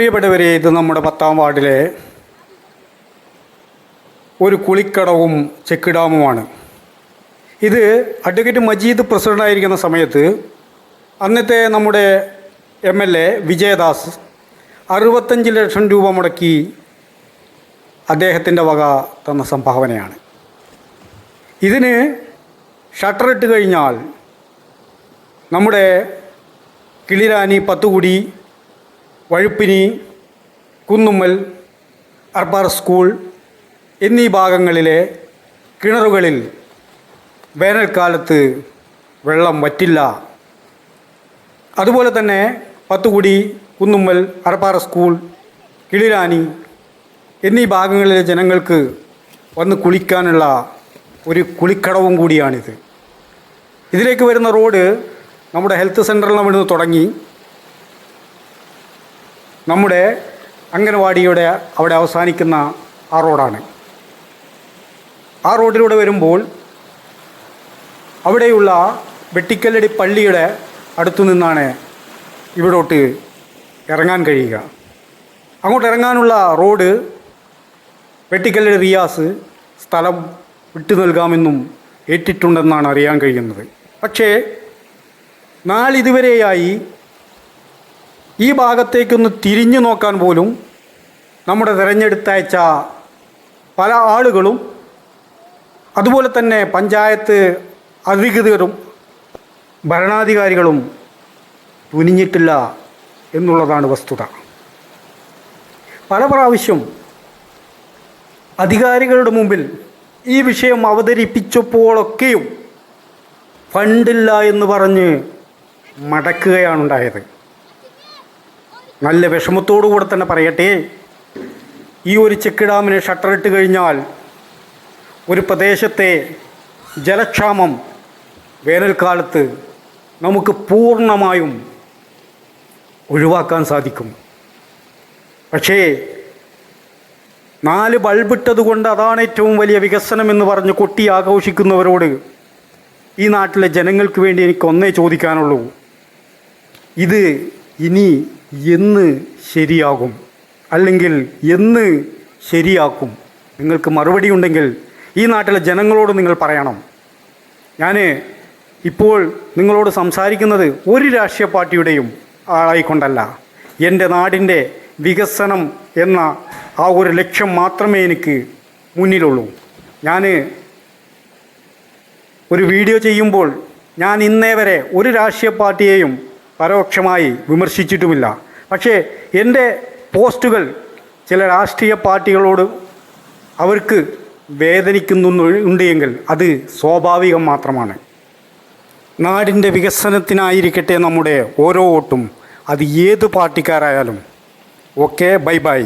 പ്രിയപ്പെട്ടവരെ ഇത് നമ്മുടെ പത്താം വാർഡിലെ ഒരു കുളിക്കടവും ചെക്ക് ഡാമുമാണ് ഇത് അഡ്വക്കേറ്റ് മജീദ് പ്രസിഡന്റായിരിക്കുന്ന സമയത്ത് അന്നത്തെ നമ്മുടെ എം എൽ എ വിജയദാസ് അറുപത്തഞ്ച് ലക്ഷം രൂപ മുടക്കി അദ്ദേഹത്തിന്റെ വക തന്ന സംഭാവനയാണ്. ഇതിന് ഷട്ടർ ഇട്ട് കഴിഞ്ഞാൽ നമ്മുടെ കിളിരാനി പത്തുകുടി വഴുപ്പിനി കുന്നുമ്മൽ അർബാർ സ്കൂൾ എന്നീ ഭാഗങ്ങളിലെ കിണറുകളിൽ വേനൽക്കാലത്ത് വെള്ളം വറ്റില്ല. അതുപോലെ തന്നെ പത്തുകുടി കുന്നുമ്മൽ അറപ്പാറ സ്കൂൾ കിളിരാനി എന്നീ ഭാഗങ്ങളിലെ ജനങ്ങൾക്ക് വന്ന് കുളിക്കാനുള്ള ഒരു കുളിക്കടവും കൂടിയാണിത്. ഇതിലേക്ക് വരുന്ന റോഡ് നമ്മുടെ ഹെൽത്ത് സെന്ററിൽ നിന്ന് തുടങ്ങി. നമ്മുടെ അംഗനവാടിയുടെ അവിടെ അവസാനിക്കുന്ന ആ റോഡാണ്. ആ റോഡിലൂടെ വരുമ്പോൾ അവിടെയുള്ള വെട്ടിക്കല്ലടി പള്ളിയുടെ അടുത്തു നിന്നാണ് ഇവിടോട്ട് ഇറങ്ങാൻ കഴിയുക. അങ്ങോട്ട് ഇറങ്ങാനുള്ള റോഡ് വെട്ടിക്കല്ലടി റിയാസ് സ്ഥലം വിട്ടു നൽകാമെന്നും ഏറ്റിട്ടുണ്ടെന്നാണ് അറിയാൻ കഴിയുന്നത്. പക്ഷേ നാളിതുവരെയായി ഈ ഭാഗത്തേക്കൊന്ന് തിരിഞ്ഞു നോക്കാൻ പോലും നമ്മുടെ തിരഞ്ഞെടുത്തയച്ച പല ആളുകളും അതുപോലെ തന്നെ പഞ്ചായത്ത് അധികൃതരും ഭരണാധികാരികളും തുനിഞ്ഞിട്ടില്ല എന്നുള്ളതാണ് വസ്തുത. പല പ്രാവശ്യം അധികാരികളുടെ മുമ്പിൽ ഈ വിഷയം അവതരിപ്പിച്ചപ്പോഴൊക്കെയും ഫണ്ടില്ല എന്ന് പറഞ്ഞ് മടക്കുകയാണ് ഉണ്ടായത്. നല്ല വിഷമത്തോടു കൂടെ തന്നെ പറയട്ടെ. ഈ ഒരു ചെക്ക് ഡാമിന് ഷട്ടർ ഇട്ട് കഴിഞ്ഞാൽ ഒരു പ്രദേശത്തെ ജലക്ഷാമം വേനൽക്കാലത്ത് നമുക്ക് പൂർണമായും ഒഴിവാക്കാൻ സാധിക്കും. പക്ഷേ നാല് ബൾബിട്ടത് കൊണ്ട് അതാണ് ഏറ്റവും വലിയ വികസനം എന്ന് പറഞ്ഞ് കൊട്ടി ആഘോഷിക്കുന്നവരോട് ഈ നാട്ടിലെ ജനങ്ങൾക്ക് വേണ്ടി എനിക്ക് ഒന്നേ ചോദിക്കാനുള്ളൂ. ഇത് ഇനി എന്ന് ശരിയാകും. അല്ലെങ്കിൽ എന്ന് ശരിയാക്കും. നിങ്ങൾക്ക് മറുപടി ഉണ്ടെങ്കിൽ ഈ നാട്ടിലെ ജനങ്ങളോട് നിങ്ങൾ പറയണം. ഞാൻ ഇപ്പോൾ നിങ്ങളോട് സംസാരിക്കുന്നത് ഒരു രാഷ്ട്രീയ പാർട്ടിയുടെയും ആളായിക്കൊണ്ടല്ല. എന്റെ നാടിന്റെ വികസനം എന്ന ആ ഒരു ലക്ഷ്യം മാത്രമേ എനിക്ക് മുന്നിലുള്ളൂ. ഞാൻ ഒരു വീഡിയോ ചെയ്യുമ്പോൾ ഞാൻ ഇന്നേ വരെ ഒരു രാഷ്ട്രീയ പാർട്ടിയെയും പരോക്ഷമായി വിമർശിച്ചിട്ടുമില്ല. പക്ഷേ എന്റെ പോസ്റ്റുകൾ ചില രാഷ്ട്രീയ പാർട്ടികളോട് അവർക്ക് വേദനിക്കുന്നുണ്ട് എങ്കിൽ അത് സ്വാഭാവികം മാത്രമാണ്. നാടിന്റെ വികസനത്തിനായിരിക്കട്ടെ നമ്മുടെ ഓരോ വോട്ടും. അത് ഏത് പാർട്ടിക്കാരായാലും. Okay bye bye.